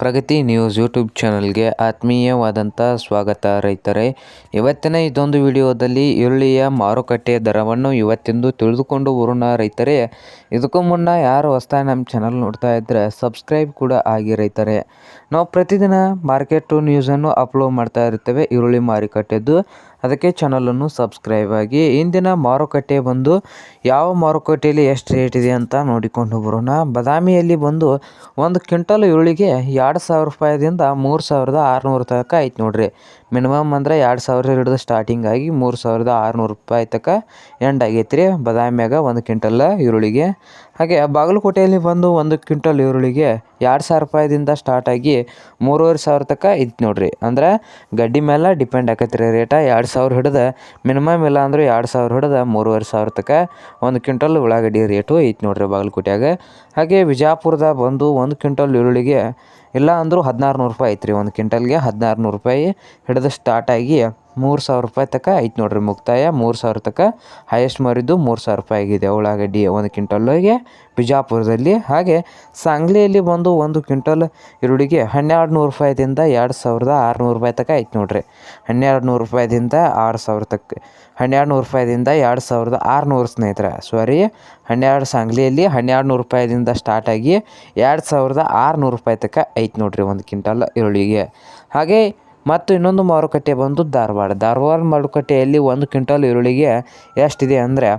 ಪ್ರಗತಿ news YouTube ಚಾನಲ್ಗೆ ಆತ್ಮೀಯವಾದಂಥ ಸ್ವಾಗತ ರೈತರೇ. ಇವತ್ತಿನ ಇದೊಂದು ವಿಡಿಯೋದಲ್ಲಿ ಈರುಳ್ಳಿಯ ಮಾರುಕಟ್ಟೆಯ ದರವನ್ನು ಇವತ್ತಿಂದು ತಿಳಿದುಕೊಂಡು ಬರೋಣ ರೈತರೇ. ಇದಕ್ಕೂ ಮುನ್ನ ಯಾರು ಹೊಸ್ತಾ ನಮ್ಮ ಚಾನಲ್ ನೋಡ್ತಾ ಇದ್ದರೆ ಸಬ್ಸ್ಕ್ರೈಬ್ ಕೂಡ ಆಗಿ ರೈತರೆ. ನಾವು ಪ್ರತಿದಿನ ಮಾರ್ಕೆಟು ನ್ಯೂಸನ್ನು ಅಪ್ಲೋಡ್ ಮಾಡ್ತಾ ಇರ್ತೇವೆ ಈರುಳ್ಳಿ ಮಾರುಕಟ್ಟೆದ್ದು ಅದಕ್ಕೆ ಚಾನಲನ್ನು ಸಬ್ಸ್ಕ್ರೈಬ್ ಆಗಿ. ಇಂದಿನ ಮಾರುಕಟ್ಟೆ ಬಂದು ಯಾವ ಮಾರುಕಟ್ಟೆಯಲ್ಲಿ ಎಷ್ಟು ರೇಟ್ ಇದೆ ಅಂತ ನೋಡಿಕೊಂಡು ಬರೋಣ. ಬದಾಮಿಯಲ್ಲಿ ಬಂದು ಒಂದು ಕ್ವಿಂಟಲ್ ಈರುಳ್ಳಿಗೆ ಎರಡು ಸಾವಿರ ರೂಪಾಯಿದಿಂದ ಮೂರು ಸಾವಿರದ ಆರುನೂರು ತನಕ ಐತೆ ನೋಡ್ರಿ. ಮಿನಿಮಮ್ ಅಂದರೆ ಎರಡು ಸಾವಿರ ಹಿಡಿದು ಸ್ಟಾರ್ಟಿಂಗ್ ಆಗಿ ಮೂರು ಸಾವಿರದ ಆರುನೂರು ರೂಪಾಯಿ ತನಕ ಎಂಡ್ ಆಗೈತೆ ರೀ ಬದಾಮಿಯಾಗ ಒಂದು ಕ್ವಿಂಟಲ್ ಈರುಳ್ಳಿಗೆ ಹಾಗೆ ಬಾಗಲಕೋಟೆಯಲ್ಲಿ ಬಂದು ಒಂದು ಕ್ವಿಂಟಲ್ ಈರುಳ್ಳಿಗೆ ಎರಡು ಸಾವಿರ ರೂಪಾಯಿದಿಂದ ಸ್ಟಾರ್ಟ್ ಆಗಿ ಮೂರುವರೆ ಸಾವಿರ ತನಕ ಇತ್ತು ನೋಡ್ರಿ. ಅಂದ್ರೆ ಗಡ್ಡಿ ಮೇಲೆ ಡಿಪೆಂಡ್ ಆಗತ್ತೆ ರೀ ರೇಟ ಎರಡು ಸಾವಿರ ಹಿಡಿದು ಮಿನಿಮಮ್ ಇಲ್ಲ ಅಂದ್ರೆ ಎರಡು ಸಾವಿರ ಹಿಡಿದು ಮೂರುವರೆ ಸಾವಿರ ತನಕ ಒಂದು ಕ್ವಿಂಟಲ್ ಉಳ್ಳಾಗಡ್ಡಿ ರೇಟು ಐತೆ ನೋಡ್ರಿ ಬಾಗಲಕೋಟೆಯಾಗ. ಹಾಗೆ ವಿಜಾಪುರದ ಬಂದು ಒಂದು ಕ್ವಿಂಟಲ್ ಈರುಳ್ಳಿಗೆ ಇಲ್ಲ ಅಂದರೂ ಹದಿನಾರು ನೂರು ರೂಪಾಯಿ ಐತ್ರಿ. ಒಂದು ಕ್ವಿಂಟಲ್ಗೆ ಹದಿನಾರು ನೂರು ರೂಪಾಯಿ ಹಿಡಿದು ಸ್ಟಾರ್ಟ್ ಆಗಿ ಮೂರು ಸಾವಿರ ರೂಪಾಯಿ ತನಕ ಐತೆ ನೋಡ್ರಿ ಮುಕ್ತಾಯ. ಮೂರು ಸಾವಿರ ತನಕ ಹೈಯೆಸ್ಟ್ ಮಾರಿದ್ದು ಮೂರು ಸಾವಿರ ರೂಪಾಯಿ ಆಗಿದೆ. ಉಳ್ಳಾಗಡ್ಡಿ ಒಂದು ಕ್ವಿಂಟಲ್ಗೆ ಬಿಜಾಪುರದಲ್ಲಿ. ಹಾಗೆ ಸಾಂಗ್ಲಿಯಲ್ಲಿ ಬಂದು ಒಂದು ಕ್ವಿಂಟಲ್ ಈರುಳ್ಳಿಗೆ ಹನ್ನೆರಡು ನೂರು ರೂಪಾಯಿದಿಂದ ಎರಡು ಸಾವಿರದ ಆರುನೂರು ರೂಪಾಯಿ ತನಕ ಐತೆ ನೋಡ್ರಿ. ಹನ್ನೆರಡು ನೂರು ರೂಪಾಯಿದಿಂದ ಆರು ಸಾವಿರ ತಕ್ಕ ಹನ್ನೆರಡು ನೂರು ರೂಪಾಯಿದಿಂದ ಎರಡು ಸಾವಿರದ ಆರುನೂರು ಸ್ನೇಹಿತರೆ. ಸಾರಿ ಹನ್ನೆರಡು ಸಾಂಗ್ಲಿಯಲ್ಲಿ ಹನ್ನೆರಡು ನೂರು ರೂಪಾಯಿದಿಂದ ಸ್ಟಾರ್ಟ್ ಆಗಿ ಎರಡು ಸಾವಿರದ ಆರುನೂರು ರೂಪಾಯಿ ತಕ ಐತೆ ನೋಡ್ರಿ ಒಂದು ಕ್ವಿಂಟಲ್ ಈರುಳ್ಳಿಗೆ. ಹಾಗೆ ಮತ್ತು ಇನ್ನೊಂದು ಮಾರುಕಟ್ಟೆ ಬಂದು ಧಾರವಾಡ. ಧಾರವಾಡ ಮಾರುಕಟ್ಟೆಯಲ್ಲಿ ಒಂದು ಕ್ವಿಂಟಾಲ್ ಈರುಳ್ಳಿಗೆ ಎಷ್ಟಿದೆ ಅಂದರೆ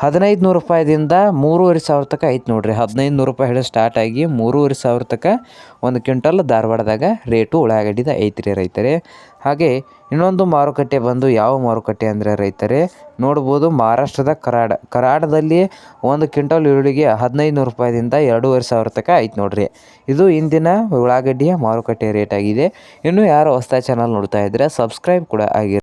ಹದಿನೈದು ನೂರು ರೂಪಾಯಿದಿಂದ ಮೂರುವರೆ ಸಾವಿರ ತನಕ ಐತೆ ನೋಡ್ರಿ. ಹದಿನೈದು ನೂರು ರೂಪಾಯಿ ಹಿಡಿದು ಸ್ಟಾರ್ಟ್ ಆಗಿ ಮೂರುವರೆ ಸಾವಿರ ತನಕ ಒಂದು ಕ್ವಿಂಟಲ್ ಧಾರವಾಡದಾಗ ರೇಟು ಉಳ್ಳಾಗಡ್ಡಿದ ಐತ್ರಿ ರೈತರೇ. ಹಾಗೆ ಇನ್ನೊಂದು ಮಾರುಕಟ್ಟೆ ಬಂದು ಯಾವ ಮಾರುಕಟ್ಟೆ ಅಂದರೆ ರೈತರೇ, ನೋಡ್ಬೋದು ಮಹಾರಾಷ್ಟ್ರದ ಕರಾಡ. ಕರಾಡದಲ್ಲಿ ಒಂದು ಕ್ವಿಂಟಲ್ ಈರುಳ್ಳಿಗೆ ಹದಿನೈದು ನೂರು ರೂಪಾಯಿದಿಂದ ಎರಡೂವರೆ ಸಾವಿರ ತನಕ ಐತೆ ನೋಡ್ರಿ. ಇದು ಇಂದಿನ ಉಳ್ಳಾಗಡ್ಡಿಯ ಮಾರುಕಟ್ಟೆ ರೇಟ್ ಆಗಿದೆ. ಇನ್ನು ಯಾರು ಹೊಸ ಚಾನಲ್ ನೋಡ್ತಾ ಇದ್ದರೆ ಸಬ್ಸ್ಕ್ರೈಬ್ ಕೂಡ ಆಗಿ